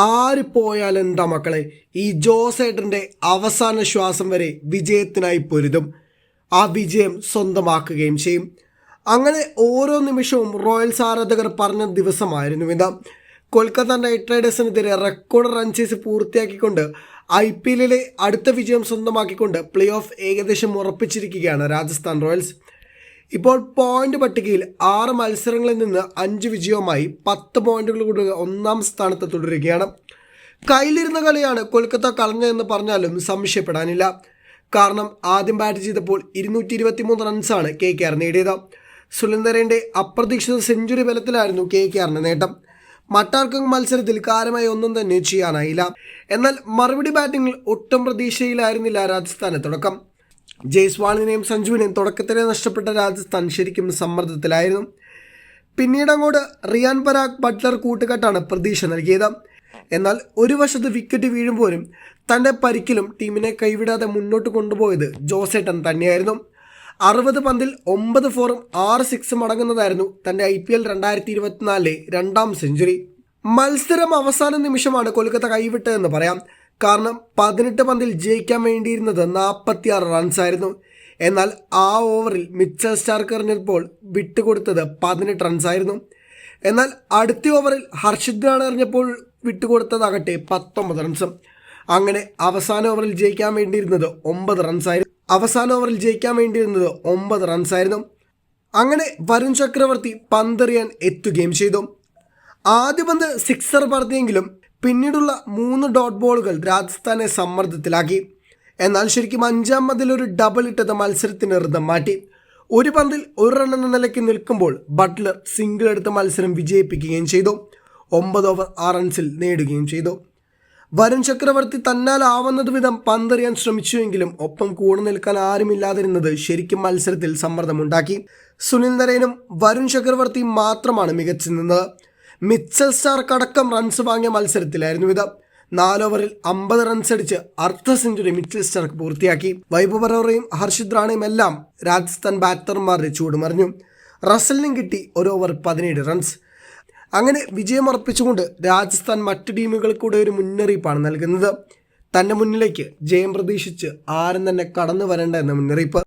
ആര് പോയാൽ എന്താ മക്കളെ ഈ ജോസേട്ടന്റെ അവസാന ശ്വാസം വരെ വിജയത്തിനായി പൊരുതും. ആ വിജയം സ്വന്തമാക്കുകയും ചെയ്യും. അങ്ങനെ ഓരോ നിമിഷവും റോയൽസ് ആരാധകർ പറഞ്ഞ ദിവസമായിരുന്നു ഇത്. കൊൽക്കത്ത നൈറ്റ് റൈഡേഴ്സിനെതിരെ റെക്കോർഡ് റൺസീസ് പൂർത്തിയാക്കിക്കൊണ്ട് ഐ പി എല്ലിലെ അടുത്ത വിജയം സ്വന്തമാക്കിക്കൊണ്ട് പ്ലേ ഓഫ് ഏകദേശം ഉറപ്പിച്ചിരിക്കുകയാണ് രാജസ്ഥാൻ റോയൽസ്. ഇപ്പോൾ പോയിന്റ് പട്ടികയിൽ ആറ് മത്സരങ്ങളിൽ നിന്ന് അഞ്ച് വിജയവുമായി പത്ത് പോയിന്റുകൾ കൂടി ഒന്നാം സ്ഥാനത്ത് തുടരുകയാണ്. കയ്യിലിരുന്ന കളിയാണ് കൊൽക്കത്ത കളഞ്ഞതെന്ന് പറഞ്ഞാലും സംശയപ്പെടാനില്ല. കാരണം ആദ്യം ബാറ്റ് ചെയ്തപ്പോൾ ഇരുന്നൂറ്റി ഇരുപത്തി മൂന്ന് റൺസാണ് കെ കെ ആർ നേടിയത്. സുലന്ദരന്റെ അപ്രതീക്ഷിത സെഞ്ചുറി ബലത്തിലായിരുന്നു കെ കെ ആറിന്റെ നേട്ടം. മറ്റാർക്കും മത്സരത്തിൽ കാര്യമായി ഒന്നും തന്നെ ചെയ്യാനായില്ല. എന്നാൽ മറുപടി ബാറ്റിംഗിൽ ഒട്ടും പ്രതീക്ഷയിലായിരുന്നില്ല രാജസ്ഥാന് തുടക്കം. ജയ്സ്വാളിനെയും സഞ്ജുവിനെയും തുടക്കത്തിലെ നഷ്ടപ്പെട്ട രാജസ്ഥാൻ ശരിക്കും സമ്മർദ്ദത്തിലായിരുന്നു. പിന്നീട് അങ്ങോട്ട് റിയാൻ പരാഗ് ബട്ട്ലർ കൂട്ടുകെട്ടാണ് പ്രതീക്ഷ നൽകിയത്. എന്നാൽ ഒരു വശത്ത് വിക്കറ്റ് വീഴുമ്പോഴും തന്റെ പരിക്കിലും ടീമിനെ കൈവിടാതെ മുന്നോട്ട് കൊണ്ടുപോയത് ജോസേട്ടൻ തന്നെയായിരുന്നു. അറുപത് പന്തിൽ ഒമ്പത് ഫോറും ആറ് സിക്സും അടങ്ങുന്നതായിരുന്നു തന്റെ ഐ പി എൽ രണ്ടായിരത്തി ഇരുപത്തിനാലിലെ രണ്ടാം സെഞ്ചുറി മത്സരം അവസാന നിമിഷമാണ് കൊൽക്കത്ത കൈവിട്ടതെന്ന് പറയാം. കാരണം പതിനെട്ട് പന്തിൽ ജയിക്കാൻ വേണ്ടിയിരുന്നത് നാൽപ്പത്തിയാറ് റൺസായിരുന്നു. എന്നാൽ ആ ഓവറിൽ മിച്ചൽ സ്റ്റാർക്ക് എറിഞ്ഞപ്പോൾ വിട്ടുകൊടുത്തത് പതിനെട്ട് റൺസായിരുന്നു. എന്നാൽ അടുത്ത ഓവറിൽ ഹർഷിദ് ഖാൻ എറിഞ്ഞപ്പോൾ വിട്ടുകൊടുത്തതാകട്ടെ പത്തൊമ്പത് റൺസും. അങ്ങനെ അവസാന ഓവറിൽ ജയിക്കാൻ വേണ്ടിയിരുന്നത് ഒമ്പത് റൺസായിരുന്നു. അവസാന ഓവറിൽ ജയിക്കാൻ വേണ്ടിയിരുന്നത് ഒമ്പത് റൺസായിരുന്നു. അങ്ങനെ വരുൺ ചക്രവർത്തി പന്തെറിയാൻ എത്തുകയും ചെയ്തു. ആദ്യ പന്ത് സിക്സർ പറത്തിയെങ്കിലും പിന്നീടുള്ള മൂന്ന് ഡോട്ട് ബോളുകൾ രാജസ്ഥാനെ സമ്മർദ്ദത്തിലാക്കി. എന്നാൽ ശരിക്കും അഞ്ചാം മതിൽ ഒരു ഡബിൾ ഇട്ടത് മത്സരത്തിന് ഋതം മാറ്റി. ഒരു പന്തിൽ ഒരു റൺ എന്ന നിലയ്ക്ക് നിൽക്കുമ്പോൾ ബട്ട്ലർ സിംഗിൾ എടുത്ത് മത്സരം വിജയിപ്പിക്കുകയും ചെയ്തു. ഒമ്പത് ഓവർ ആ റൺസിൽ നേടുകയും ചെയ്തു. വരുൺ ചക്രവർത്തി തന്നാലാവുന്നത് വിധം പന്തെറിയാൻ ശ്രമിച്ചുവെങ്കിലും ഒപ്പം കൂടെ നിൽക്കാൻ ആരുമില്ലാതിരുന്നത് ശരിക്കും മത്സരത്തിൽ സമ്മർദ്ദമുണ്ടാക്കി. സുനിൽ നരേനും വരുൺ ചക്രവർത്തിയും മാത്രമാണ് മികച്ചു നിന്നത് മിച്ചൽ സ്റ്റാർക്ക് അടക്കം റൺസ് വാങ്ങിയ മത്സരത്തിലായിരുന്നു ഇത്. നാലോവറിൽ അമ്പത് റൺസ് അടിച്ച് അർദ്ധ സെഞ്ചുറി മിച്ചൽ സ്റ്റാർക്ക് പൂർത്തിയാക്കി. വൈഭവ് ബറോറയും ഹർഷിദ് റാണയും എല്ലാം രാജസ്ഥാൻ ബാറ്റർമാരുടെ ചൂടുമറിഞ്ഞു റസലിനും കിട്ടി ഒരു ഓവർ പതിനേഴ് റൺസ് അങ്ങനെ വിജയമുറപ്പിച്ചുകൊണ്ട് രാജസ്ഥാൻ മറ്റ് ടീമുകൾക്കൂടെ ഒരു മുന്നറിയിപ്പാണ് നൽകുന്നത്. തന്റെ മുന്നിലേക്ക് ജയം പ്രതീക്ഷിച്ച് ആരും തന്നെ കടന്നു വരേണ്ട എന്ന മുന്നറിയിപ്പ്.